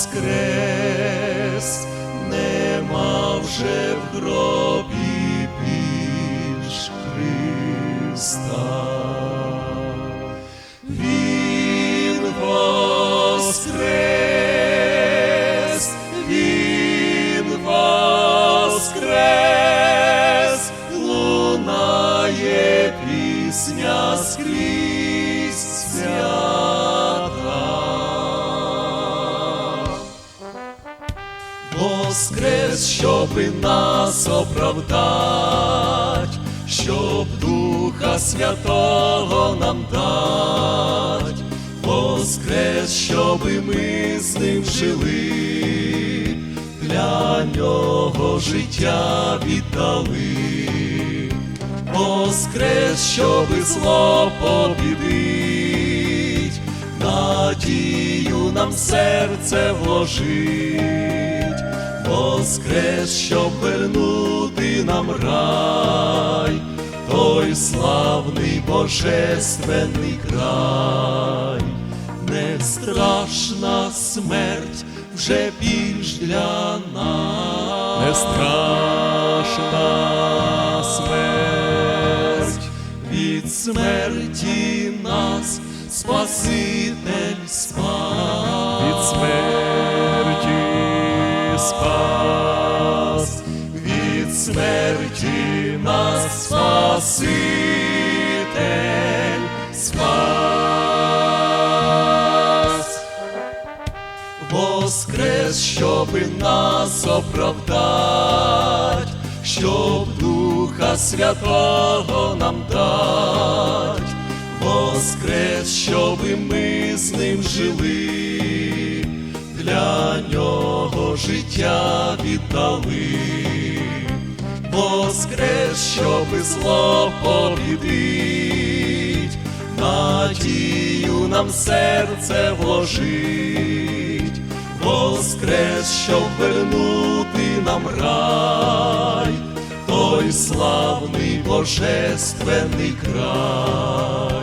воскрес, нема вже в гробі більш Христа. Воскрес, щоби нас оправдать, щоб Духа Святого нам дать, Воскрес, щоби ми з ним жили, для нього життя віддали, Воскрес, щоби зло побідить, надію нам серце вложить, Воскрес, щоб вернути нам рай, той славний божественний край, не страшна смерть вже більш для нас, Не страшна смерть, від смерті нас Спаситель спас. Спас, від смерті нас Спаситель спас. Воскрес, щоби нас оправдать, щоб Духа Святого нам дать, Воскрес, щоби ми з ним жили, для життя віддали. Воскрес, щоби зло побідить, надію нам серце вложить, Воскрес, щоб вернути нам рай, той славний божественний край.